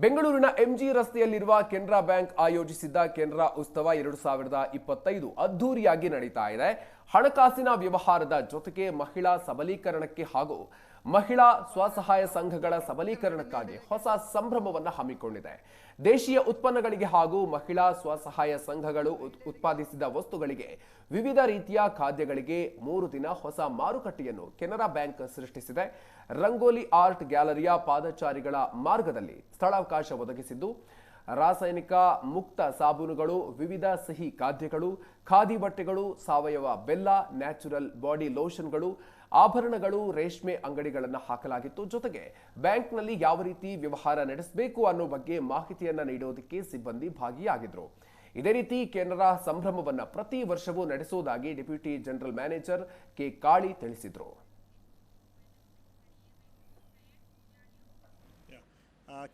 ಬೆಂಗಳೂರಿನ ಎಂಜಿ ರಸ್ತೆಯಲ್ಲಿರುವ ಕೆನರಾ ಬ್ಯಾಂಕ್ ಆಯೋಜಿಸಿದ್ದ ಕೆನರಾ ಉತ್ಸವ ಎರಡು ಸಾವಿರದ ಇಪ್ಪತ್ತೈದು ಅದ್ದೂರಿಯಾಗಿ ನಡೀತಾ ಇದೆ. ಹಣಕಾಸಿನ ವ್ಯವಹಾರದ ಜೊತೆಗೆ ಮಹಿಳಾ ಸಬಲೀಕರಣಕ್ಕೆ ಹಾಗೂ ಮಹಿಳಾ ಸ್ವಸಹಾಯ ಸಂಘಗಳ ಸಬಲೀಕರಣಕ್ಕಾಗಿ ಹೊಸ ಸಂಭ್ರಮವನ್ನು ಹಮ್ಮಿಕೊಂಡಿದೆ. ದೇಶೀಯ ಉತ್ಪನ್ನಗಳಿಗೆ ಹಾಗೂ ಮಹಿಳಾ ಸ್ವಸಹಾಯ ಸಂಘಗಳು ಉತ್- ಉತ್ಪಾದಿಸಿದ ವಸ್ತುಗಳಿಗೆ ವಿವಿಧ ರೀತಿಯ ಖಾದ್ಯಗಳಿಗೆ ಮೂರು ದಿನ ಹೊಸ ಮಾರುಕಟ್ಟೆಯನ್ನು ಕೆನರಾ ಬ್ಯಾಂಕ್ ಸೃಷ್ಟಿಸಿದೆ. ರಂಗೋಲಿ ಆರ್ಟ್ ಗ್ಯಾಲರಿಯ ಪಾದಚಾರಿಗಳ ಮಾರ್ಗದಲ್ಲಿ ಸ್ಥಳಾವಕಾಶ ಒದಗಿಸಿದ್ದು. ರಾಸಾಯನಿಕ ಮುಕ್ತ ಸಾಬೂನುಗಳು, ವಿವಿಧ ಸಿಹಿ ಖಾದ್ಯಗಳು, ಖಾದಿ ಬಟ್ಟೆಗಳು, ಸಾವಯವ ಬೆಲ್ಲ, ನ್ಯಾಚುರಲ್ ಬಾಡಿ ಲೋಷನ್ಗಳು, ಆಭರಣಗಳು, ರೇಷ್ಮೆ ಅಂಗಡಿಗಳನ್ನು ಹಾಕಲಾಗಿತ್ತು. ಜೊತೆಗೆ ಬ್ಯಾಂಕ್ನಲ್ಲಿ ಯಾವ ರೀತಿ ವ್ಯವಹಾರ ನಡೆಸಬೇಕು ಅನ್ನೋ ಬಗ್ಗೆ ಮಾಹಿತಿಯನ್ನ ನೀಡೋದಕ್ಕೆ ಸಿಬ್ಬಂದಿ ಭಾಗಿಯಾಗಿದ್ರು. ಇದೇ ರೀತಿ ಕೆನರಾ ಸಂಭ್ರಮವನ್ನ ಪ್ರತಿ ವರ್ಷವೂ ನಡೆಸುವುದಾಗಿ deputy general manager K. Kali ತಿಳಿಸಿದ್ರು.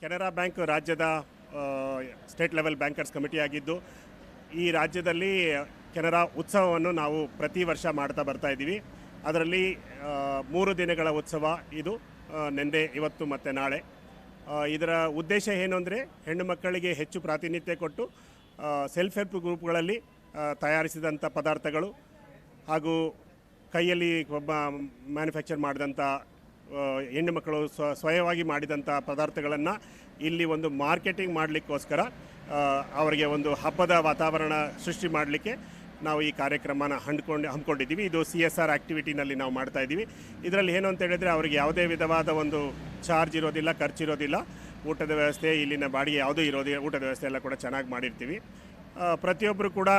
ಕೆನರಾ ಬ್ಯಾಂಕ್ ರಾಜ್ಯದ ಸ್ಟೇಟ್ ಲೆವೆಲ್ ಬ್ಯಾಂಕರ್ಸ್ ಕಮಿಟಿ ಆಗಿದ್ದು ಈ ರಾಜ್ಯದಲ್ಲಿ ಕೆನರಾ ಉತ್ಸವವನ್ನು ನಾವು ಪ್ರತಿ ವರ್ಷ ಮಾಡ್ತಾ ಬರ್ತಾ ಇದ್ದೀವಿ. ಅದರಲ್ಲಿ ಮೂರು ದಿನಗಳ ಉತ್ಸವ ಇದು ನೆಂದೆ, ಇವತ್ತು ಮತ್ತು ನಾಳೆ. ಇದರ ಉದ್ದೇಶ ಏನು ಅಂದರೆ, ಹೆಣ್ಣು ಮಕ್ಕಳಿಗೆ ಹೆಚ್ಚು ಪ್ರಾತಿನಿಧ್ಯ ಕೊಟ್ಟು ಸೆಲ್ಫ್ ಹೆಲ್ಪ್ ಗ್ರೂಪ್ಗಳಲ್ಲಿ ತಯಾರಿಸಿದಂಥ ಪದಾರ್ಥಗಳು ಹಾಗೂ ಕೈಯಲ್ಲಿ ಮ್ಯಾನುಫ್ಯಾಕ್ಚರ್ ಮಾಡಿದಂಥ ಹೆಣ್ಣು ಮಕ್ಕಳು ಸ್ವ ಸ್ವಯವಾಗಿ ಮಾಡಿದಂಥ ಪದಾರ್ಥಗಳನ್ನು ಇಲ್ಲಿ ಒಂದು ಮಾರ್ಕೆಟಿಂಗ್ ಮಾಡಲಿಕ್ಕೋಸ್ಕರ ಅವರಿಗೆ ಒಂದು ಹಬ್ಬದ ವಾತಾವರಣ ಸೃಷ್ಟಿ ಮಾಡಲಿಕ್ಕೆ ನಾವು ಈ ಕಾರ್ಯಕ್ರಮನ ಹಂಡ್ಕೊಂಡು ಹಮ್ಮಿಕೊಂಡಿದ್ದೀವಿ. ಇದು ಸಿ ಎಸ್ ಆರ್ ಆ್ಯಕ್ಟಿವಿಟಿನಲ್ಲಿ ನಾವು ಮಾಡ್ತಾ ಇದ್ದೀವಿ. ಇದರಲ್ಲಿ ಏನು ಅಂತ ಹೇಳಿದರೆ ಅವರಿಗೆ ಯಾವುದೇ ವಿಧವಾದ ಒಂದು ಚಾರ್ಜ್ ಇರೋದಿಲ್ಲ ಖರ್ಚಿರೋದಿಲ್ಲ ಊಟದ ವ್ಯವಸ್ಥೆ, ಇಲ್ಲಿನ ಬಾಡಿಗೆ ಯಾವುದೂ ಇರೋದಿಲ್ಲ ಊಟದ ವ್ಯವಸ್ಥೆ ಎಲ್ಲ ಕೂಡ ಚೆನ್ನಾಗಿ ಮಾಡಿರ್ತೀವಿ. ಪ್ರತಿಯೊಬ್ಬರು ಕೂಡ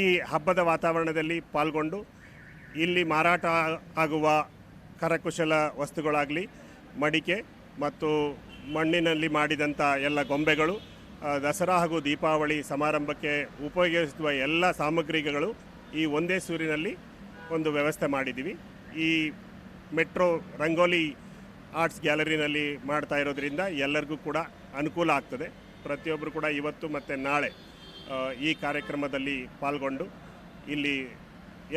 ಈ ಹಬ್ಬದ ವಾತಾವರಣದಲ್ಲಿ ಪಾಲ್ಗೊಂಡು ಇಲ್ಲಿ ಮಾರಾಟ ಆಗುವ ಕರಕುಶಲ ವಸ್ತುಗಳಾಗಲಿ, ಮಡಿಕೆ ಮತ್ತು ಮಣ್ಣಿನಲ್ಲಿ ಮಾಡಿದಂಥ ಎಲ್ಲ ಗೊಂಬೆಗಳು ದಸರಾ ಹಾಗೂ ದೀಪಾವಳಿ ಸಮಾರಂಭಕ್ಕೆ ಉಪಯೋಗಿಸುವ ಎಲ್ಲ ಸಾಮಗ್ರಿಗಳು ಈ ಒಂದೇ ಸೂರಿನಲ್ಲಿ ಒಂದು ವ್ಯವಸ್ಥೆ ಮಾಡಿದ್ದೀವಿ. ಈ ಮೆಟ್ರೋ ರಂಗೋಲಿ ಆರ್ಟ್ಸ್ ಗ್ಯಾಲರಿನಲ್ಲಿ ಮಾಡ್ತಾ ಇರೋದ್ರಿಂದ ಎಲ್ಲರಿಗೂ ಕೂಡ ಅನುಕೂಲ ಆಗ್ತದೆ. ಪ್ರತಿಯೊಬ್ಬರು ಕೂಡ ಇವತ್ತು ಮತ್ತು ನಾಳೆ ಈ ಕಾರ್ಯಕ್ರಮದಲ್ಲಿ ಪಾಲ್ಗೊಂಡು ಇಲ್ಲಿ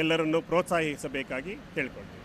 ಎಲ್ಲರನ್ನು ಪ್ರೋತ್ಸಾಹಿಸಬೇಕಾಗಿ ಕೇಳ್ಕೊಳ್ತೀವಿ.